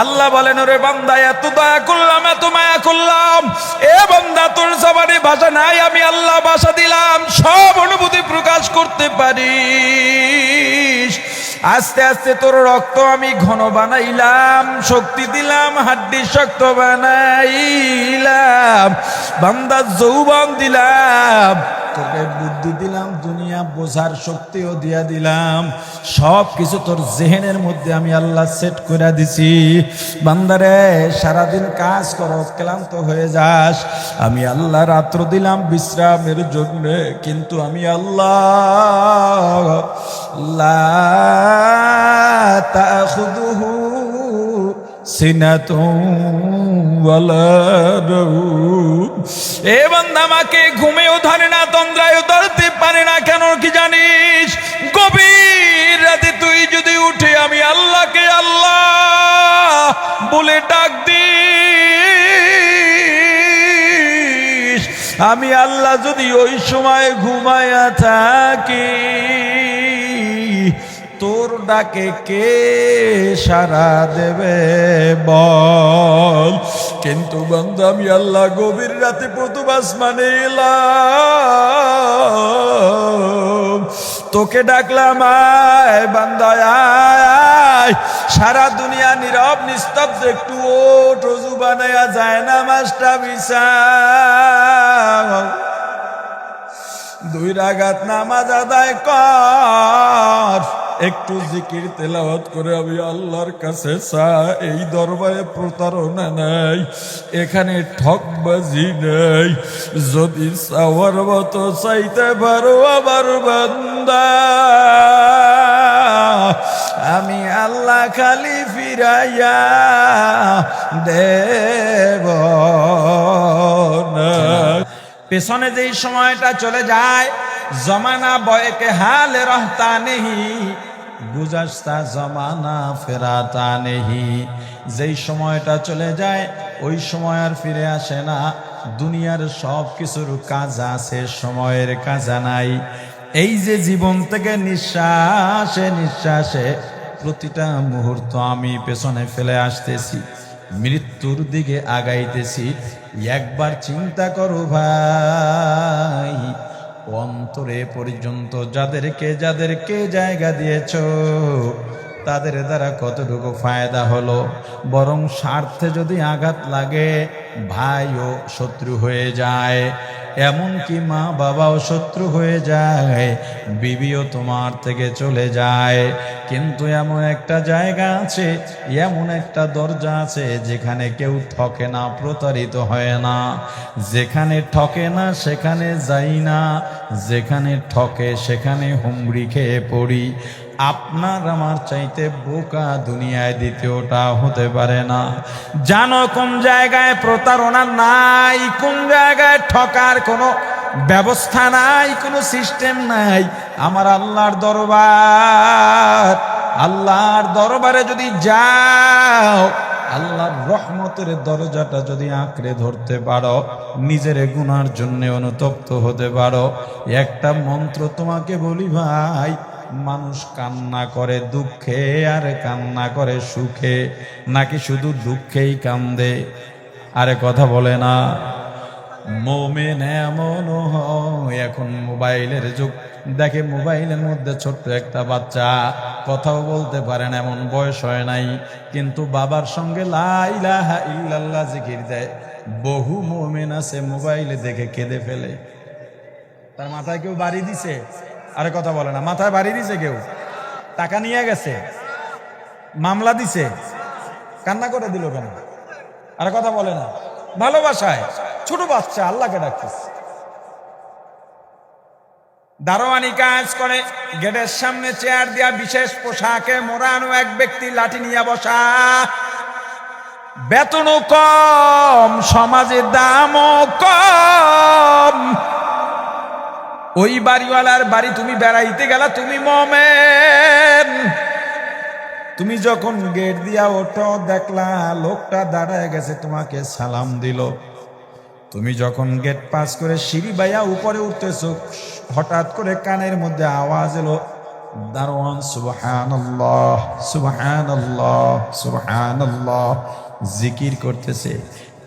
আল্লাহ বলেন, ওরে বান্দা, এত দয়া করলাম, এত মায়া করলাম। এ বান্দা, তোর সবারই ভাষা নাই, আমি আল্লাহ ভাষা দিলাম। সব অনুভূতি প্রকাশ করতে পারিস। আস্তে আস্তে তোর রক্ত আমি ঘন বানাইলাম, শক্তি দিলাম, হাড্ডি শক্ত বানাইলাম। বান্দা, যৌবন দিলাম। তোকে বুদ্ধি দিলাম, দুনিয়া বোঝার শক্তিও দিয়া দিলাম। সব কিছু তোর জেহেনের মধ্যে আমি আল্লাহ সেট করে দিছি। বান্দারে, সারাদিন কাজ করো, ক্লান্ত হয়ে যাস। আমি আল্লাহ রাত্র দিলাম বিশ্রামের জন্য, কিন্তু আমি আল্লাহ লা তাখুদুহু এ বান্দা আমাকে ঘুমেও ধরে না, তন্দ্রায়ও ধরতে পারে না, কেন কি জানিস? গভীর রাতে তুই যদি উঠে আমি আল্লাহকে আল্লাহ বলে ডাক দিস। আমি আল্লাহ যদি ওই সময় ঘুমায়া থাকি। তোর ডাকে কে সারা দেবে? বল। কিন্তু বন্ধু, আমি আল্লাহ গভীর রাতে আসমানে এলাম। তোকে ডাকলাম, আয় বান্দায় আয় সারা দুনিয়া নীরব, নিস্তব্ধ, একটু ওট রজু বানায়া যায় না মাস্টা বিশা দুই রাগাত নামাজ আদায় কর। একটু জিকির তেলাওয়াত করে আমি আল্লাহর কাছে চা এই দরবারে প্রতারণা নাই, এখানে ঠকবাজি নাই। যদি চাওয়ার মতো চাইতে পারো আমার বান্দা, আমি আল্লাহ খালি ফিরাইয়া দেব না। পেছনে যেই সময়টা চলে যায়, জমানা বয়কে হাল রহতা নেহি গুজাস্তা জমানা ফেরাতা নেহি। যেই সময়টা চলে যায়, ওই সময় আর ফিরে আসে না। দুনিয়ার সব কিছুর কাজ আছে, সময়ের কাজা নাই। এই যে জীবন থেকে নিঃশ্বাসে নিঃশ্বাসে প্রতিটা মুহূর্ত আমি পেছনে ফেলে আসতেছি। মৃত্যুর দিকে আগাইতেছি, একবার চিন্তা করো ভাই। অন্তরে পর্যন্ত যাদেরকে যাদেরকে জায়গা দিয়েছ, তাদের দ্বারা কতটুকু ফায়দা হলো? বরং স্বার্থে যদি আঘাত লাগে, ভাইও শত্রু হয়ে যায়। এমনকি মা বাবাও শত্রু হয়ে যায়, বিবিও তোমার থেকে চলে যায়। কিন্তু এমন একটা জায়গা আছে, এমন একটা দরজা আছে, যেখানে কেউ ঠকে না, প্রতারিত হয় না। যেখানে ঠকে না, সেখানে যাই না, যেখানে ঠকে, সেখানে হুমড়ি খেয়ে পড়ি। আপনার আমার চাইতে বোকা দুনিয়ায় দ্বিতীয়টা হতে পারে না। জানো কোন জায়গায় প্রতারণা নাই, কোন জায়গায় ঠকার কোনো ব্যবস্থা নাই, কোনো সিস্টেম নাই? আমার আল্লাহর দরবার, আল্লাহর দরবারে যদি যাও, আল্লাহর রহমতের দরজাটা যদি আঁকড়ে ধরতে পারো, নিজের গুনার জন্য অনুতপ্ত হতে পারো। একটা মন্ত্র তোমাকে বলি ভাই মানুষ কান্না করে দুঃখে আর কান্না করে সুখে, নাকি শুধু দুঃখেই কান্দে? আরে কথা বলে না। মোমেন এমন এখন মোবাইলের যুগ। দেখে মোবাইলের মধ্যে ছোট্ট একটা বাচ্চা, কথাও বলতে পারেন এমন বয়স হয় নাই। কিন্তু বাবার সঙ্গে দেয়। বহু মোমেন আছে মোবাইলে দেখে কেঁদে ফেলে। তার মাথায় কেউ বাড়ি দিছে? আরে কথা বলে না। মাথায় বাড়ি দিছে কেউ? টাকা নিয়ে গেছে? মামলা দিছে? কান্না করে দিল কেন? আরে কথা বলে না। ভালোবাসায়। ছোট বাচ্চা, আল্লাহকে ডাকতেছে দারোয়ানি কাজ করে, গেটের সামনে চেয়ার দিয়া বিশেষ পোশাকে মোড়ানো এক ব্যক্তি লাঠি নিয়ে বসা। বেতনও কম, সমাজের দামও কম। ওই বাড়িওয়ালার বাড়ি তুমি বেড়াইতে গেলা, তুমি মমেন। তুমি যখন গেট দিয়া ওঠো, দেখলা লোকটা দাঁড়ায় গেছে, তোমাকে সালাম দিল। তুমি যখন গেট পাস করে সিঁড়ি বাইয়া উপরে উঠতেছো, হঠাৎ করে কানের মধ্যে আওয়াজ এলো, দারোয়ান, সুবহানাল্লাহ সুবহানাল্লাহ সুবহানাল্লাহ। জিকির করতেছে।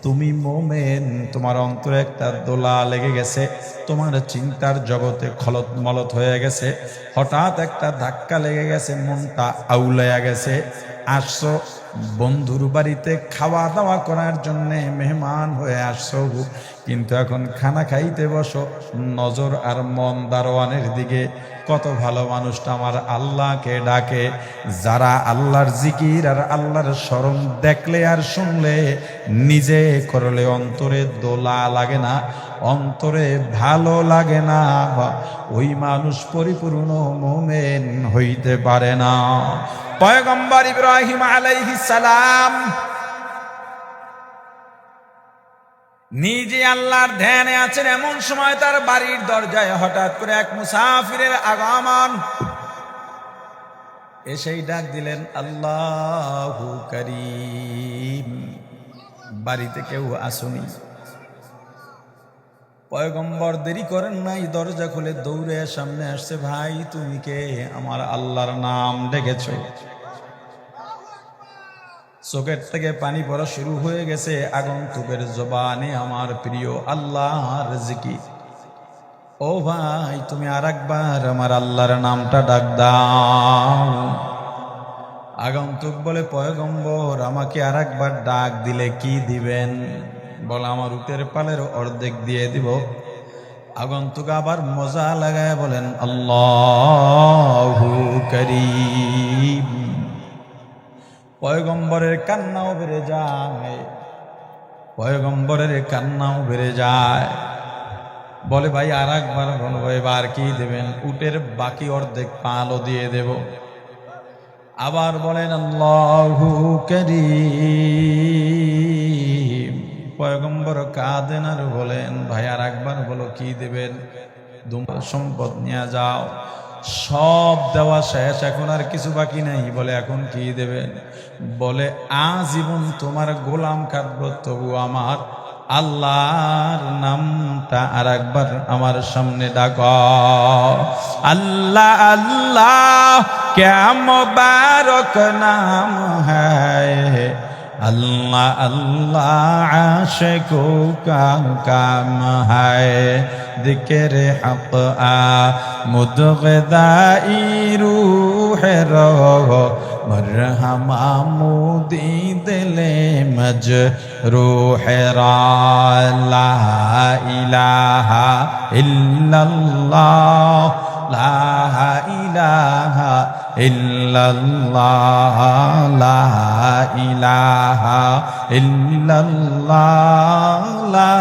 তুমি মোমেন, তোমার অন্তরে একটা দোলা লেগে গেছে, তোমার চিন্তার জগতে খলত মলত হয়ে গেছে। হঠাৎ একটা ধাক্কা লেগে গেছে, মনটা আউলাইয়া গেছে। আসছো বন্ধুর বাড়িতে খাওয়া দাওয়া করার জন্য মেহমান হয়ে আসছো। কিন্তু এখন খানা খাইতে বসো। নজর আর মন দারোয়ানের দিকে। কত ভালো মানুষটা আমার আল্লাহকে ডাকে। যারা আল্লাহর জিকির আর আল্লাহর স্মরণ দেখলে আর শুনলে, নিজে করলে অন্তরে দোলা লাগে না, অন্তরে ভালো লাগে না। ওই মানুষ পরিপূর্ণ মোমেন হইতে পারে না। পয়গম্বর ইব্রাহিম আলাইহিস সালাম নিজে আল্লাহর ধ্যানে আছেন, এমন সময় তার বাড়ির দরজায় হঠাৎ করে এক মুসাফিরের আগমন। এসেই ডাক দিলেন, আল্লাহ করিম। বাড়িতে কেউ আসুনি। পয়গম্বর দেরি করেন নাই, দরজা খুলে দৌড়ে সামনে আসছে, ভাই, তুমি কে? আমার আল্লাহর নাম ডেকেছ। চোখের থেকে পানি পড়া শুরু হয়ে গেছে, আগন্তুকের জবানে আমার প্রিয় আল্লাহর জিকির। ও ভাই, তুমি আর একবার আমার আল্লাহর নামটা ডাক দাও। আগন্তুক বলে, পয়গম্বর, আমাকে আর একবার ডাক দিলে কি দিবেন? বলে আমার উটের পালের অর্ধেক দিয়ে দিব। আগন্তুক আবার মজা লাগায় বলেন, আল্লাহ পয়গম্বরের কান্নাও বেড়ে যায়, পয়গম্বরের কান্নাও বেড়ে যায়। বলে, ভাই আর একবার বলব এবার কি দেবেন? উটের বাকি অর্ধেক পালও দিয়ে দেব। আবার বলেন, আল্লাহু পয়গম্বর কাঁদেন আর বলেন ভাই আর একবার বলো, কি দেবেন? দুমা সম্পদ নিয়ে যাও। সব দেওয়া শেষ, এখন আর কিছু বাকি নাই। বলে, এখন কি দেবেন? বলে, আজীবন তোমার গোলাম কাটব তবু আমার আল্লাহর নামটা আর একবার আমার সামনে ডাক। আল্লাহ আল্লাহ কেম বারক নাম হ্যায়। الله الله आशिकु का काम هاي ذكر حق آ مدغذائی روح رو مرحما مودی دل مج روح را لا إله الا الله لا إله الا ইল্লাল্লাহ, লা ইলাহা ইল্লাল্লাহ, লা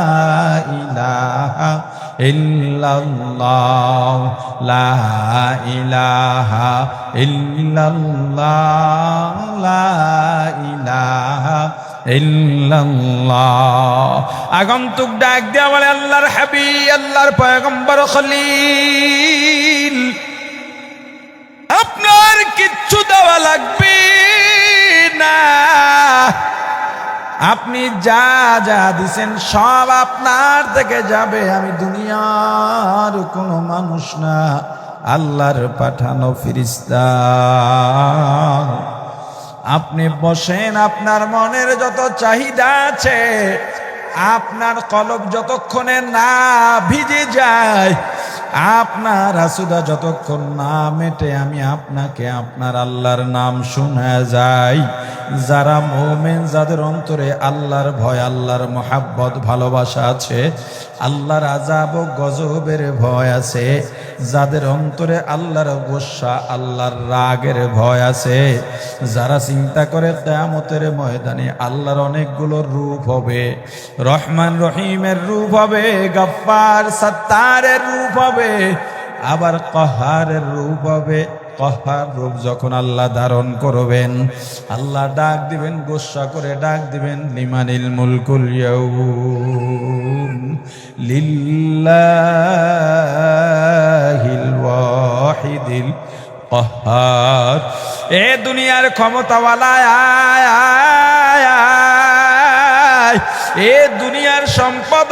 ইলাহা ইল্লাল্লাহ, লা ইলাহা ইল্লাল্লাহ, লা ইলাহা আগন্তুক ডাক দেওয়া বলে, আল্লাহর হাবি আল্লাহর পয়গম্বর খলিল। আপনার কিচ্ছু দেওয়া লাগবে না। আপনি যা যা দিছেন সব আপনার থেকে যাবে। আমি দুনিয়ার কোনো মানুষ না। আল্লাহর পাঠানো ফিরিস্তা। আপনি বসেন, আপনার মনের যত চাহিদা আছে আপনার কলব যতক্ষণে না ভিজে যায়, আপনার আসুদা যতক্ষণ না মেটে, আমি আপনাকে আপনার আল্লাহর নাম শোনা যাই। যারা মোমেন, যাদের অন্তরে আল্লাহর ভয়, আল্লাহর মহাব্বত, ভালোবাসা আছে, আল্লাহর আজাব ও গজবের ভয় আছে। যাদের অন্তরে আল্লাহর গোসা, আল্লাহর রাগের ভয় আছে। যারা চিন্তা করে কেয়ামতের ময়দানে আল্লাহর অনেকগুলো রূপ হবে রহমান রহিমের রূপ হবে, গফ্ফার সত্তারের রূপ হবে, আবার কহারের রূপ হবে। কহার রূপ যখন আল্লাহ ধারণ করবেন, আল্লাহ ডাক দিবেন, গোসা করে ডাক দিবেন, লিমানিল মুলকুল লিল্লাহিল এ দুনিয়ার ক্ষমতাওয়ালা আয় আয়। আয় এ দুনিয়ার সম্পদ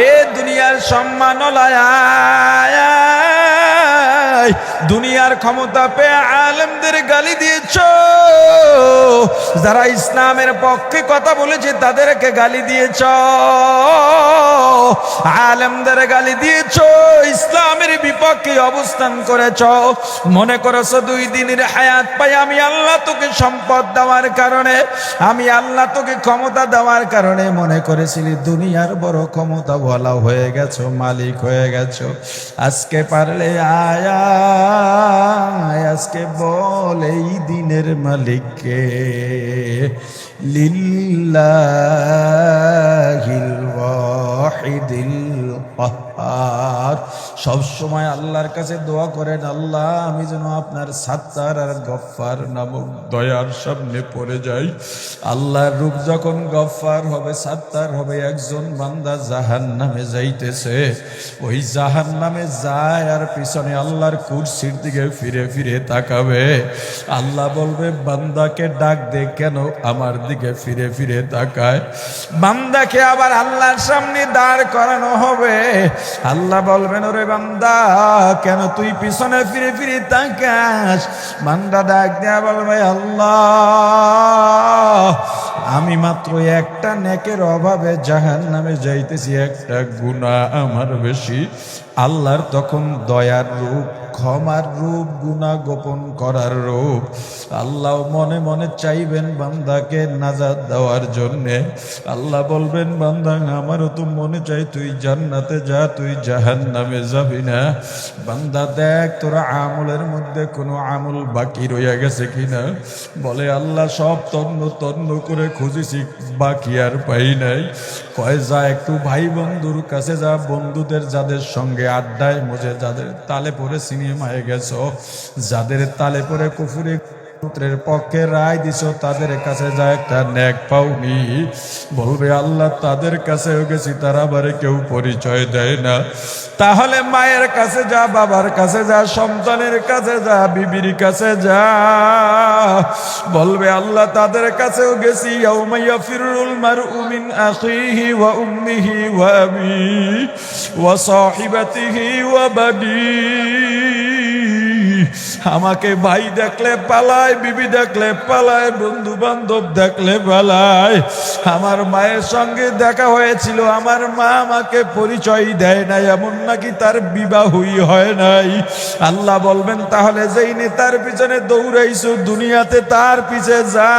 এ দুনিয়ার সম্মান সম্মান লয়ায় দুনিয়ার ক্ষমতা পেয়ে আলেমদের গালি দিয়েছ। যারা ইসলামের পক্ষে কথা বলেছে, তাদেরকে গালি দিয়েছ। আলেমদের গালি দিয়েছ, ইসলামের বিপক্ষে অবস্থান করেছ। মনে করেছ, দুই দিনের হায়াত পাই, আমি আল্লাহ তোকে সম্পদ দেওয়ার কারণে, আমি আল্লাহ তোকে ক্ষমতা দেওয়ার কারণে মনে করেছিলি, দুনিয়ার বড় ক্ষমতা বলা হয়ে গেছো, মালিক হয়ে গেছো। আজকে পারলে আয়া আজকে বল এই দিনের মালিককে। লিল্লাহিল ওয়াহিদিল কাহ্হার সব সময় আল্লাহর কাছে দোয়া করেন, আল্লাহ, আমি যেন আপনার সাত্তার আর গফফার নামক দয়ার সামনে পড়ে যাই। আল্লাহর রূপ যখন গফফার হবে, সাত্তার হবে, একজন বান্দা জাহান নামে যাইতেছে। ওই জাহান নামে যায় আর পিছনে আল্লাহর কুরসির দিকে ফিরে ফিরে তাকাবে। আল্লাহ বলবে, বান্দাকে ডাক দে কেন আমার দিকে ফিরে ফিরে তাকায়? বান্দাকে আবার আল্লাহর সামনে দাঁড় করানো হবে। আল্লাহ বলবেন, ওরে বান্দা, কেন তুই পিছনে ফিরে ফিরে তাকাস? বান্দা ডাক দেয়া বলবে আল্লাহ, আমি মাত্র একটা নেকের অভাবে জাহান নামে যাইতেছি, একটা গুণা আমার বেশি। আল্লাহর তখন দয়ার রূপ, ক্ষমার রূপ গুণা গোপন করার রূপ। আল্লাহ মনে মনে চাইবেন বান্দাকে নাজাদ দেওয়ার জন্যে। আল্লাহ বলবেন, বান্দা, আমারও তো মনে চাই তুই জান্নাতে যা, তুই জাহান নামে যাবি না। বান্দা, দেখ, তোরা আমলের মধ্যে কোনো আমল বাকি রইয়া গেছে কিনা। বলে, আল্লাহ, সব তন্ন তন্ন করে খুঁজেছি, বাকি আর পাই নাই। কয়, যা, একটু ভাই বন্ধুর কাছে যা, বন্ধুদের যাদের সঙ্গে আড্ডায় মজে যাদের তালে পরে সিনেমায় গেছো যাদের তালে পরে কুফুরে পুত্রের পক্ষে রায় দিছ, তাদের কাছে যা একটা ন্যাক পাওনি। বলবে, আল্লাহ, তাদের কাছেও গেছি, তারা আবার কেউ পরিচয় দেয় না। তাহলে মায়ের কাছে যা, বাবার কাছে যা, সন্তানের কাছে যা, বিবির কাছে যা। বলবে, আল্লাহ, তাদের কাছেও গেছি ইয়াউমাইয়া ফিরুল মারউ মিন আখিহি ওয়া উম্মিহি ওয়া আবি, ওয়া সাহিবাতিহি ওয়া বানি আমাকে ভাই দেখলে পালায়, বিবি দেখলে পালায় বন্ধু বান্ধব দেখলে পালায়। আমার মায়ের সঙ্গে দেখা হয়েছিল, আমার মা আমাকে পরিচয় দেয় নাই, এমন নাকি তার বিবাহই হয় নাই। আল্লাহ বলবেন, তাহলে যেই নেতার পিছনে দৌড়াইছো, দুনিয়াতে তার পিছে যা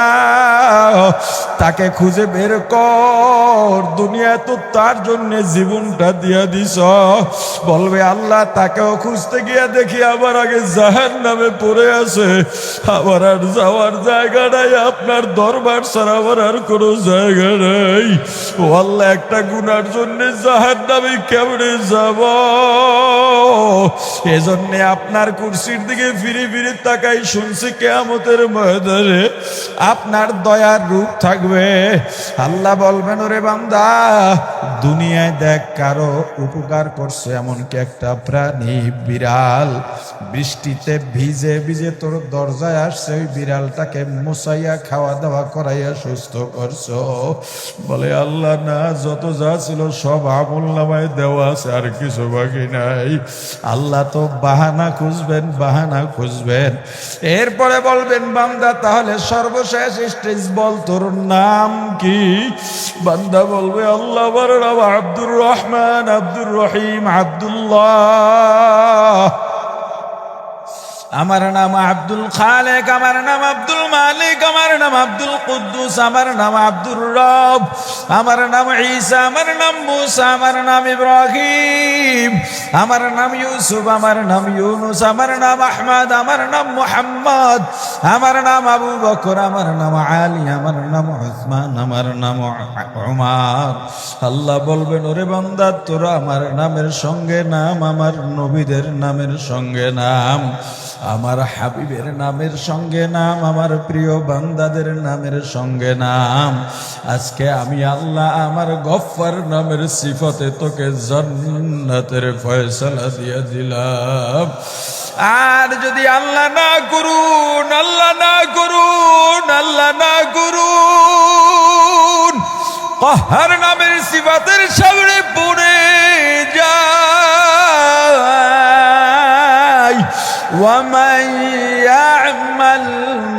তাকে খুঁজে বের কর, দুনিয়া তো তার জন্য জীবনটা দিয়া দিস। বলবে, আল্লাহ তাকেও খুঁজতে গিয়া দেখি, আবার আগে জাহান নামে পড়ে আছে আবার আর যাওয়ার জায়গা নাই, আপনার দরবার ছাড়া আবার আর কোনো জায়গা নাই। ও আল্লাহ, একটা গুনার জন্য জাহান নামে কেমনে যাব? এজন্য আপনার কুর্সির দিকে ফিরে ফিরে তাকাই শুনছি কেয়ামতের ময়দানে আপনার দয়ার রূপ থাকবে। আল্লাহ বলবেন, ওরে বান্দা দুনিয়ায় দেখ কারও উপকার করছে এমনকি একটা প্রাণী বিড়াল। বৃষ্টিতে ভিজে ভিজে তোর দরজায় আসছে, ওই বিড়ালটাকে মুসাইয়া খাওয়া দাওয়া করাইয়া সুস্থ করছ। বলে, আল্লাহ না, যত যা ছিল সব আমল নামায় দেওয়া আছে, আর কিছু বাকি নাই। আল্লাহ তো বাহানা খুঁজবেন বাহানা খুঁজবেন। এরপরে বলবেন, বান্দা, তাহলে সর্বশেষ স্টেজ বল, তোর নাম কি? বান্দা বলবে, আল্লাহ আমার নাম আব্দুর রহমান আব্দুর রহিম আব্দুল্লাহ আমার নাম আব্দুল খালেক আমার নাম আব্দুল মালিক আমার নাম আব্দুল কুদ্দুস আমার নাম আব্দুর রব আমার নাম ঈসা আমার নাম মুসা আমার নাম ইব্রাহিম আমার নাম ইউসুফ আমার নাম ইউনুস আমার নাম আহমদ আমার নাম মুহাম্মদ আমার নাম আবু বকর আমার নাম আলী আমার নাম উসমান আমার নাম উমার আল্লাহ বলবেন ওরে বান্দা তোরা আমার নামের সঙ্গে নাম আমার নবীদের নামের সঙ্গে নাম আমার হাবিবের নামের সঙ্গে নাম, আমার প্রিয় বান্দাদের নামের সঙ্গে নাম। আজকে আমি আল্লাহ আমার গফফার নামের সিফতে তোকে জান্নাতের ফয়সালা দিয়ে দিলাম। আর যদি আল্লাহ না করুন, আল্লাহ না করুন, আল্লাহ না করুন কহার নামের সিফাতের সামনে ومن يعمل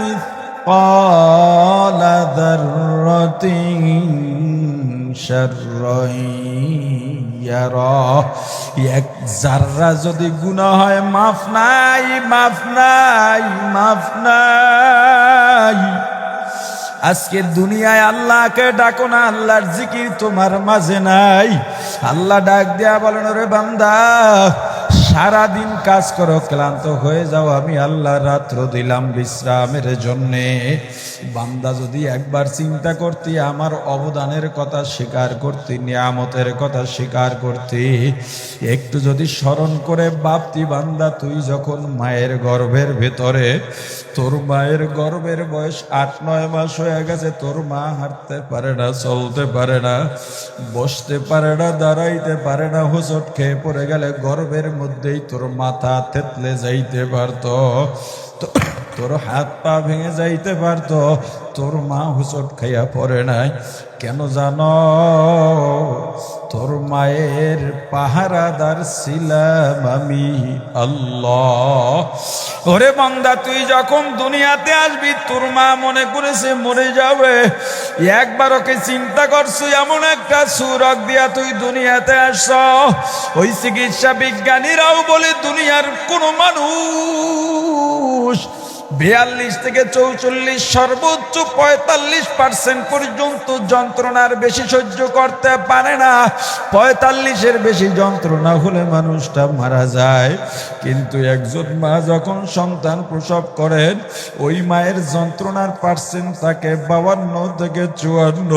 مثقال ذرة شرا يره এক জাররা যদি গুনাহ হয় মাফ নাই মাফ নাই মাফ নাই আজকে দুনিয়ায় আল্লাহকে ডাকো না আল্লাহর জিকির তোমার মাঝে নাই আল্লাহ ডাক দেয়া বলেন রে বান্দা সারাদিন কাজ করো, ক্লান্ত হয়ে যাও, আমি আল্লাহ রাত্র দিলাম বিশ্রামের জন্যে। বান্দা যদি একবার চিন্তা করতি, আমার অবদানের কথা স্বীকার করতি, নিয়ামতের কথা স্বীকার করতি, একটু যদি স্মরণ করে বাপতি বান্দা, তুই যখন মায়ের গর্ভের ভেতরে, তোর মায়ের গর্ভের বয়স আট, নয় মাস হয়ে গেছে, তোর মা হাঁটতে পারে না, চলতে পারে না, বসতে পারে না, দাঁড়াইতে পারে না, হোঁচট খেয়ে পড়ে গেলে গর্ভের মধ্যেই তোর মাথা থেতলে যাইতে পারতো তো তোর হাত পা ভেঙে যাইতে পারতো, তোর মা হুচট খাইয়া পড়ে নাই। কেন জানো? তোর মায়ের পাহারাদার ছিলাম আমি আল্লাহ। ওরে বন্দা, তুই যখন দুনিয়াতে আসবি, তোর মা মনে করেছে মরে যাবে। একবার ওকে চিন্তা করছ, এমন একটা সুরক দিয়া তুই দুনিয়াতে আসছ? ওই চিকিৎসা বিজ্ঞানীরাও বলে, দুনিয়ার কোনো মানুষ বিয়াল্লিশ থেকে চৌচল্লিশ, সর্বোচ্চ পঁয়তাল্লিশ পার্সেন্ট পর্যন্ত যন্ত্রণার বেশি সহ্য করতে পারে না। পঁয়তাল্লিশের বেশি যন্ত্রণা হলে মানুষটা মারা যায়। কিন্তু একজন মা যখন সন্তান প্রসব করেন, ওই মায়ের যন্ত্রণার পার্সেন্ট থাকে বাবান্ন থেকে চুয়ান্ন।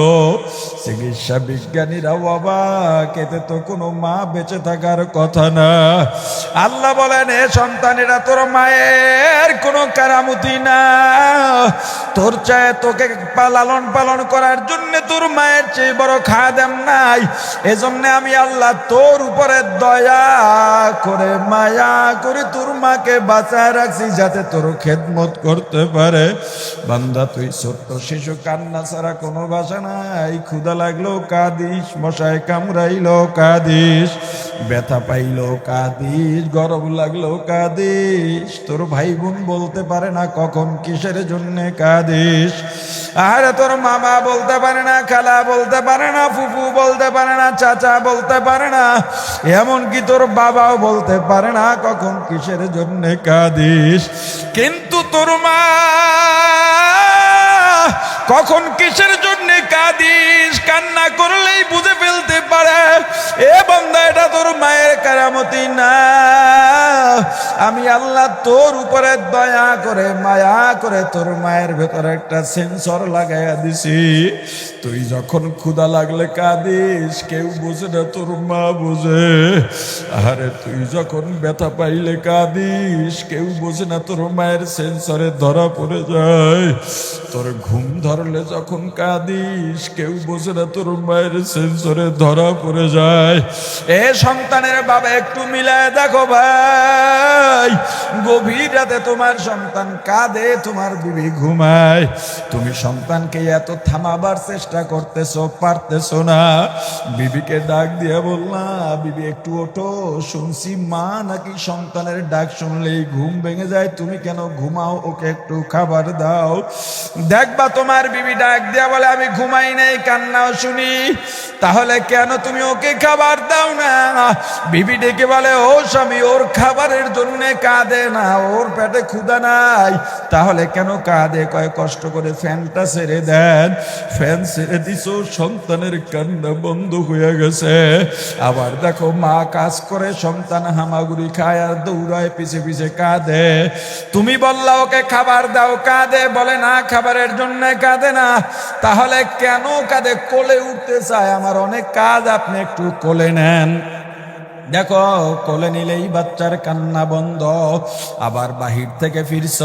চিকিৎসা বিজ্ঞানীরা অবাক, এতে তো কোনো মা বেঁচে থাকার কথা না। আল্লাহ বলেন, এ সন্তানেরা, তোর মায়ের কোনো কারামতি তোর চায় তোকে লালন পালন করার জন্য তোর মায়ের চেয়ে বড় খাদেম নাই। এজন্য আমি আল্লাহ তোর উপরে দয়া করে, মায়া করে তোর মাকে বাঁচায় রাখছি যাতে তোর খেদমত করতে পারে। বান্দা, তুই ছোট্ট শিশু, কান্না ছাড়া কোনো ভাষা নাই। ক্ষুদা লাগল, কাদিস, মশায় কামড়াইলো, কাদিস। ব্যথা পাইলো, কাদিস, গরম লাগল, কাদিস। তোর ভাই বোন বলতে পারে না কখন কিসের জন্য কাদিস। আরে তোর মামা বলতে পারে না, খালা বলতে পারে না, ফুফু বলতে পারে না, চাচা বলতে পারে না, এমনকি তোর বাবাও বলতে পারে না কখন কিসের জন্য কাদিস। কিন্তু তোর মা কখন কিসের জন্য কাঁদিস? কান্না করলেই বুঝে ফেলতে পারে। এ বন্ধা এটা তোর মায়ের কারামতি না। আমি আল্লাহ তোর উপরে দয়া করে, মায়া করে তোর মায়ের ভেতরে একটা সেন্সর লাগাইয়া দিছি। তুই যখন ক্ষুদা লাগলে কাঁদিস, কেউ বুঝে না তোর মা বুঝে। আরে তুই যখন ব্যথা পাইলে কাঁদিস, কেউ বোঝে না তোর মায়ের সেন্সরে ধরা পড়ে যায়। তোর ঘুম ধরলে যখন কাঁদিস, কেউ বসে না তোর মায়ের সেন্সরে ধরা পড়ে যায়। এ সন্তানের বাবা, একটু মিলায় দেখো ভাই। গভীর রাতে তোমার সন্তান কাঁদে, তোমার বিবি ঘুমায়। তুমি সন্তানকে এত থামাবার চেষ্টা করতেছো, পারতেছো না। বিবিকে ডাক দিয়ে বললাম, বিবি, একটু ওঠো। শুনছি মা নাকি সন্তানের ডাক শুনলেই ঘুম ভেঙে যায়। তুমি কেন ঘুমাও? ওকে একটু খাবার দাও। দেখবা তোমার বিবি ডাক দিয়া বলে, আমি ঘুমাই নাই, কান্নাও শুনি। তাহলে কেন তুমি ওকে খাবার দাও না? বিবি ডেকে বলে, ও স্বামী, ওর খাবারের জন্য কাঁদে না, ওর পেটে ক্ষুধা নাই। তাহলে কেন কাঁদে? কয়, কষ্ট করে ফ্যানটা ছেড়ে দেন। ফ্যান ছেড়ে দিছ, সন্তানের কান্না বন্ধ হয়ে গেছে। আবার দেখো, মা কাজ করে, সন্তান হামাগুড়ি খায় আর দৌড়ায়, পিছে পিছে কাঁদে। তুমি বললা, ওকে খাবার দাও, কাঁদে। বলে, না খাবারের জন্য কাঁদে না। তাহলে কেন কাঁদে? কোলে উঠতে চায়। আমার অনেক কাজ, আপনি একটু কোলে নেন। দেখো, কোলে নিলেই বাচ্চার কান্না বন্ধ। আবার বাহির থেকে ফিরছ।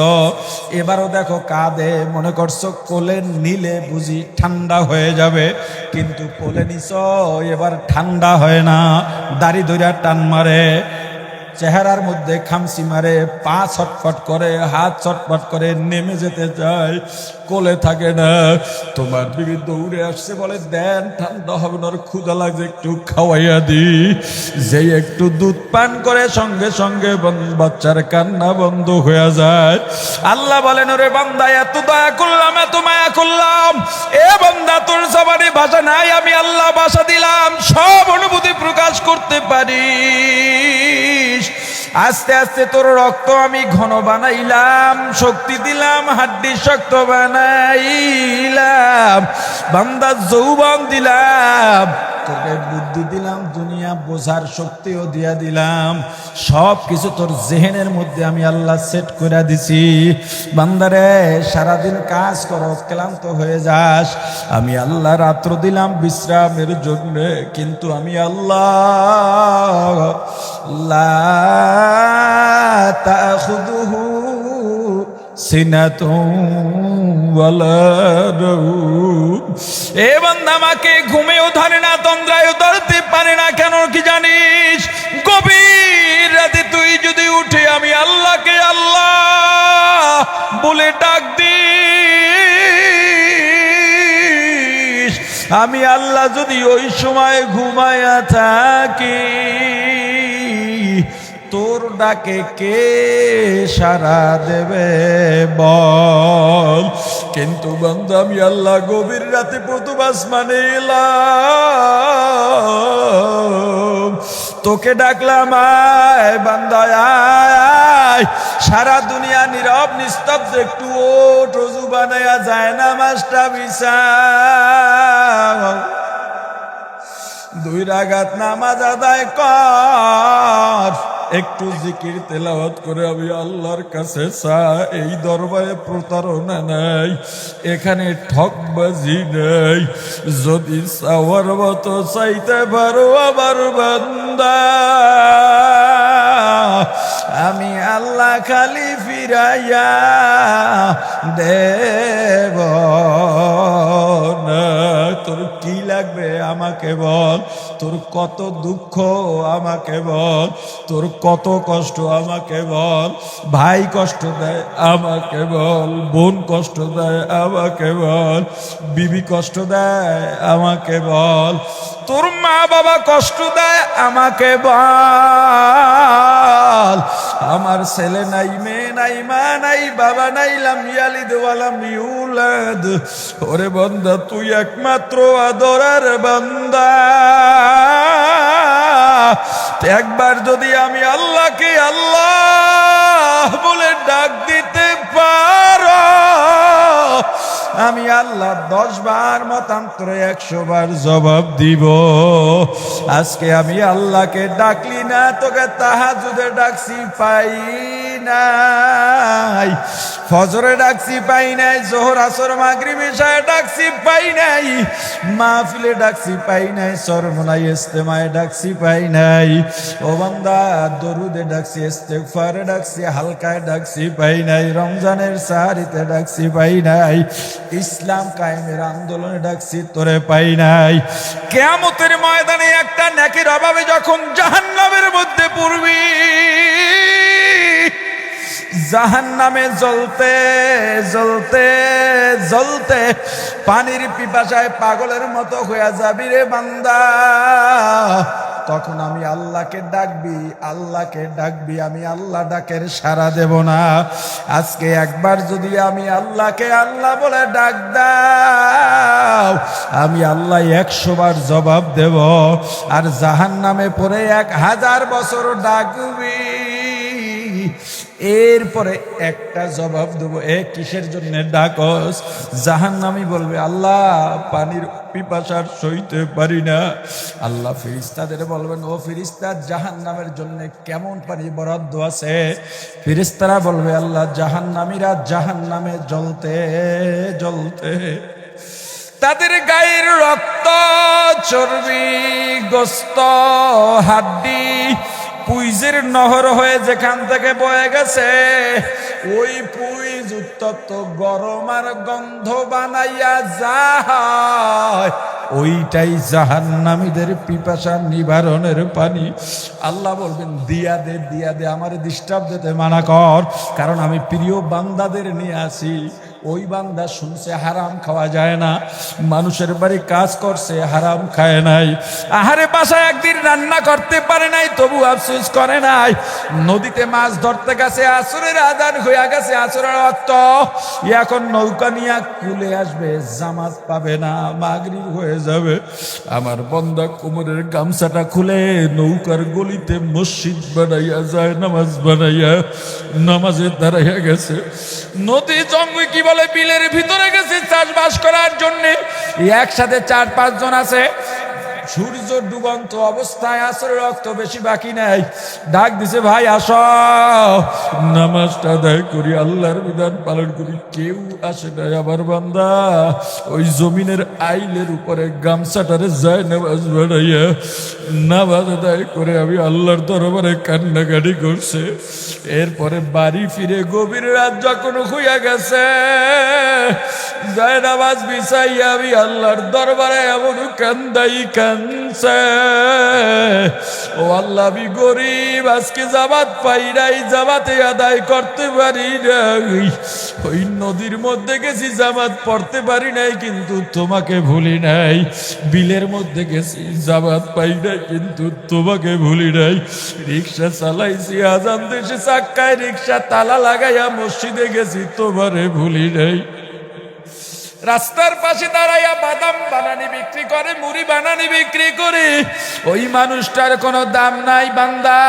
এবারও দেখো কাঁদে, মনে করছ কোলে নিলে বুঝি ঠান্ডা হয়ে যাবে। কিন্তু কোলে নিছ, এবার ঠান্ডা হয় না। দাড়ি ধরিয়া টান মারে। চেহারার মধ্যে খামসি মারে, পা ছটফট করে, হাত ছটফট করে, নেমে যেতে চায়। কোলে থাকে না। তোমার বিবি দৌড়ে আসছে বলে, দেন, ঠান্ডা হবে না ক্ষুদা লাগছে, একটু খাওয়াইয়া দি যেই একটু দুধ পান করে, সঙ্গে সঙ্গে বাচ্চার কান্না বন্ধ হয়ে যায়। আল্লাহ বলেন, ওরে বান্দা, এত দয়া করলাম, এত মায়া করলাম। এ বান্দা, তোর সবারই ভাষা নাই, আমি আল্লাহ ভাষা দিলাম। সব অনুভূতি প্রকাশ করতে পারিস আস্তে আস্তে তোর রক্ত আমি ঘন বানাইলাম, শক্তি দিলাম, হাড্ডি শক্ত বানাইলাম বান্দার যৌবন দিলাম। তোকে বুদ্ধি দিলাম, দুনিয়া বোঝার শক্তিও দিয়া দিলাম। সব কিছু তোর জেহেনের মধ্যে আমি আল্লাহ সেট করে দিছি। বান্দারে, সারাদিন কাজ করো, ক্লান্ত হয়ে যাস। আমি আল্লাহ রাত্র দিলাম বিশ্রামের জন্য, কিন্তু আমি আল্লাহ লা তাখুদুহু এ বান্দা আমাকে ঘুমেও ধরে না, তন্দ্রায়ও ধরতে পারে না, কেন কি জানিস? গভীর রাতে তুই যদি উঠে আমি আল্লাহকে আল্লাহ বলে ডাক দিস। আমি আল্লাহ যদি ওই সময় ঘুমায়া থাকি তোর ডাকে কে সারা দেবে বল? কিন্তু বন্ধু, আমি আল্লাহ গভীর রাতে আসমানে এলাম। তোকে ডাকলাম, আয় বান্দায় আয়। সারা দুনিয়া নীরব, নিস্তব্ধ, একটু ওট রজু বানায়া যায় না মাস্টা বিছা দুই রাগাত নামাজ আদায় কর। একটু জিকির তেলাওয়াত করে আমি আল্লাহর কাছে এই দরবারে প্রতারণা নাই, এখানে ঠকবাজি নাই। যদি চাওয়ার মতো চাইতে পারো আমার বান্দা। আমি আল্লাহ খালি ফিরাইয়া দেব না। কি লাগবে আমাকে বল? তোর কত দুঃখ আমাকে বল? তোর কত কষ্ট আমাকে বল? ভাই কষ্ট দেয় আমাকে বল, বোন কষ্ট দেয় আমাকে বল, বিবি কষ্ট দেয় আমাকে বল, তোর মা বাবা কষ্ট দেয় আমাকে বল, আমার ছেলে নাই মেয়ে নাই, মা নাই, বাবা নাই লামিয়ালিদ ওয়ালাম ইউলাদ। ওরে বন্ধা তুই একমাত্র আদরার বান্দা। একবার যদি আমি আল্লাহকে আল্লাহ বলে ডাক দিতে পারো আমি আল্লাহ দশ বার মতান্তরে একশো বার জবাব দিব। আজকে আমি আল্লাহকে ডাকলি না, তোকে তাহাজুদে ডাকছি পাই নাই। ফজরে ডাকছি পাই নাই, জোহর, আসর, মাগরিব ইশায় ডাকছি পাই নাই। মাহফিলে ডাকছি পাই নাই সরমনাই ইস্তেমায় ডাকছি পাই নাই। ও বান্দা, দরুদে ডাকছি, ইস্তেগফারে ডাকছি, হালকায় ডাকছি পাই নাই। রমজানের সাহারিতে ডাকছি পাই নাই। ইসলাম কায়েমের আন্দোলনে ডাকছি, তোরে পাই নাই। কেয়ামতের ময়দানে একটা নাকের অভাবে যখন জাহান্নামের মধ্যে পড়বি জাহান নামে জ্বলতে জ্বলতে জ্বলতে পানির পিপাসায় পাগলের মতো হয়ে যাবি রে বান্দা। তখন আমি আল্লাহকে ডাকবি আল্লাহকে ডাকবি, আমি আল্লাহ ডাকের সারা দেব না। আজকে একবার যদি আমি আল্লাহকে আল্লাহ বলে ডাক দাও, আমি আল্লাহ একশো বার জবাব দেব। আর জাহান নামে পড়ে এক হাজার বছর ডাকবি। এরপরে একটা জবাব দেবো, এ কিসের জন্য ডাকস? জাহান নামি বলবে, আল্লাহ, পানির পিপাসার সইতে পারি না। আল্লাহ ফিরিস্তাদের বলবেন, ও ফিরিস্তা জাহান নামের জন্য কেমন পানি বরাদ্দ আছে? ফিরিস্তারা বলবে, আল্লাহ জাহান নামীরা জাহান নামে জ্বলতে জ্বলতে। তাদের গায়ের রক্ত, চর্বি, গোস্ত, হাড্ডি পুইজের নহর হয়ে যেখান থেকে বয়ে গেছে, ওই পুইজ উত্তপ্ত গরম আর গন্ধ বানাইয়া যা ওইটাই জাহান্নামীদের পিপাসা নিবারণের পানি। আল্লাহ বলবেন, দিয়া দে দিয়া দে, আমার ডিস্টার্ব দিতে মানা কর, কারণ আমি প্রিয় বান্দাদের নিয়ে আসি। ওই বান্দা শুনছে হারাম খাওয়া যায় না, মানুষের বাড়ি কাজ করছে, হারাম খায় নাই। আহারে, বাসায় একদিন রান্না করতে পারে নাই, তবু আফসোস করে নাই। নদীতে মাছ ধরতে গেছে, আসরের আদান হইয়া গেছে, আসরের অর্থ, এখন নৌকা নিয়ে কুলে আসবে, জামাত পাবে না মাগরি হয়ে যাবে। আমার বন্দা কোমরের গামছাটা খুলে নৌকার গলিতে মসজিদ বানাইয়া যায়, নামাজ বানাইয়া, নামাজের দাঁড়াইয়া গেছে। নদী জঙ্গল কি বলে? বিলের ভিতরে গেছে চাষবাস করার জন্যে। একসাথে চার পাঁচজন আছে। সূর্য ডুবন্ত অবস্থায় আসরে রক্ত বেশি বাকি নাই। ডাক দিছে, ভাই, আস। নামাজটা আদায় করি, আল্লাহর বিধান পালন করি। কেউ আসে নাই আমার বান্দা। ওই জমিনের আইলের উপরে গামছাটারে যায় নামাজ বাড়াইয়া নামাজ আদায় করে আমি আল্লাহর দরবারে কান্নাকাটি করছে। এরপরে বাড়ি ফিরে গভীর রাত যখন হইয়া গেছে যায় নামাজ বিছাইয়া আমি আল্লাহর দরবারে এমন কান্দাই কানছে ও আল্লাহ, আমি গরিব, আজকে জামাত পাই নাই, জামাতে আদায় করতে পারি নাই। ওই নদীর মধ্যে গেছি, জামাত পড়তে পারি নাই, কিন্তু তোমাকে ভুলি নাই। বিলের মধ্যে গেছি, জামাত পাই নাই, কিন্তু তোমাকে ভুলি নাই। রিক্সা চালাইছি, আজান দেশে চাক্কায় রিক্সা তালা লাগাইয়া মসজিদে গেছি, তোমারে ভুলি নাই। রাস্তার পাশে দাঁড়াইয়া বাদাম বানানি বিক্রি করে, মুড়ি বানানি বিক্রি করে, ওই মানুষটার কোনো দাম নাই বান্দা।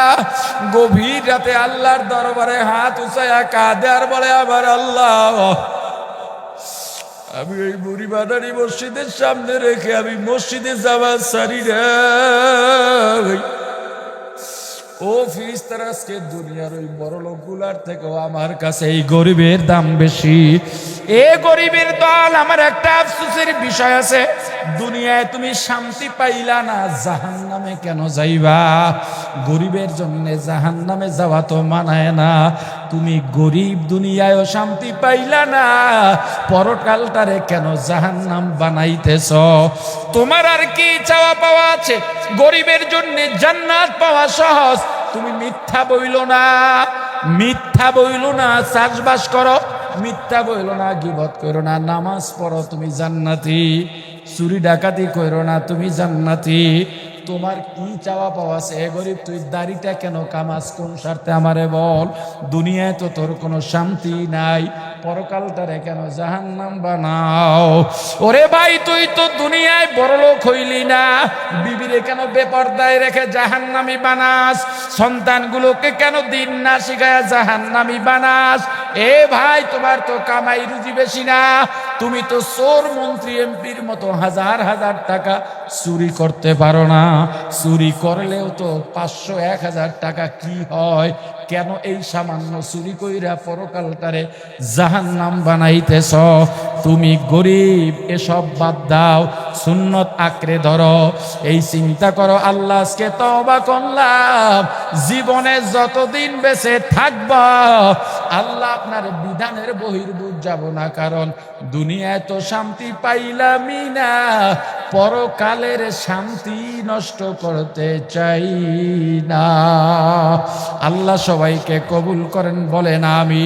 গভীর রাতে আল্লাহর দরবারে হাত উচাইয়া কাঁদে আর বলে আবার আল্লাহ, আমি ওই মুড়ি বানানি মসজিদের সামনে রেখে আমি মসজিদে যাবার সারি রে ও ফিরিস্তার আজকে দুনিয়ার ওই বড় লোকগুলার থেকেও আমার কাছে এই গরিবের দাম বেশি। এ গরিবের দল, আমার একটা আফসোসের বিষয় আছে। দুনিয়ায় তুমি শান্তি পাইলা না জাহান নামে কেন যাইবা? গরিবের জন্য জাহান নামে যাওয়া তো মানায় না। তুমি গরিব দুনিয়ায়ও শান্তি পাইলা না। পরকালটারে কেন জাহান নাম বানাইতেছ? তোমার আর কি চাওয়া পাওয়া আছে? গরিবের জন্য জান্নাত পাওয়া সহজ। তুমি মিথ্যা বইল না। মিথ্যা বইল না। চাষবাস করো। মিথ্যা বইল না। গিবত করো না। নামাজ পড়ো, তুমি জান্নাতি। চুরি ডাকাতি করো না। তুমি জান্নাতি। তোমার কি চাওয়া পাওয়া এ গরিব, তুই দাড়িটা কেন কামাস? কোন স্বার্থে আমারে বল? দুনিয়ায় তো তোর কোনো শান্তি নাই। পরকালটারে কেন জাহান্নাম বানাও? ওরে ভাই, তুই তো দুনিয়ায় বড় লোক হইলি না। বিবিরে কেন বেপর্দায় রেখে জাহান্নামি বানাস? সন্তানগুলোকে কেন দিন না শিখায় জাহান্নামি বানাস? এ ভাই, তোমার তো কামাই রুজি বেশি না। তুমি তো চোর মন্ত্রী এমপির মতো হাজার হাজার টাকা চুরি করতে পারো না। চুরি করলেও তো পাঁচশো এক হাজার টাকা কি হয়? কেন এই সামান্য চুরি কইরা পরকালটারে জাহান নাম বানাইতেছ? তুমি গরিব, এসব বাদ দাও, সুন্নত আঁকড়ে ধরো। এই চিন্তা করো, আল্লাহ আজকে তবা করলাম। জীবনে যতদিন বেঁচে থাকব, আল্লাহ আপনার বিধানের বহির্ভূত যাব না, কারণ দুনিয়ায় তো শান্তি পাইলামই না। পরকালের শান্তি নষ্ট করতে চাই না। আল্লাহ সবাইকে কবুল করেন বলেন আমি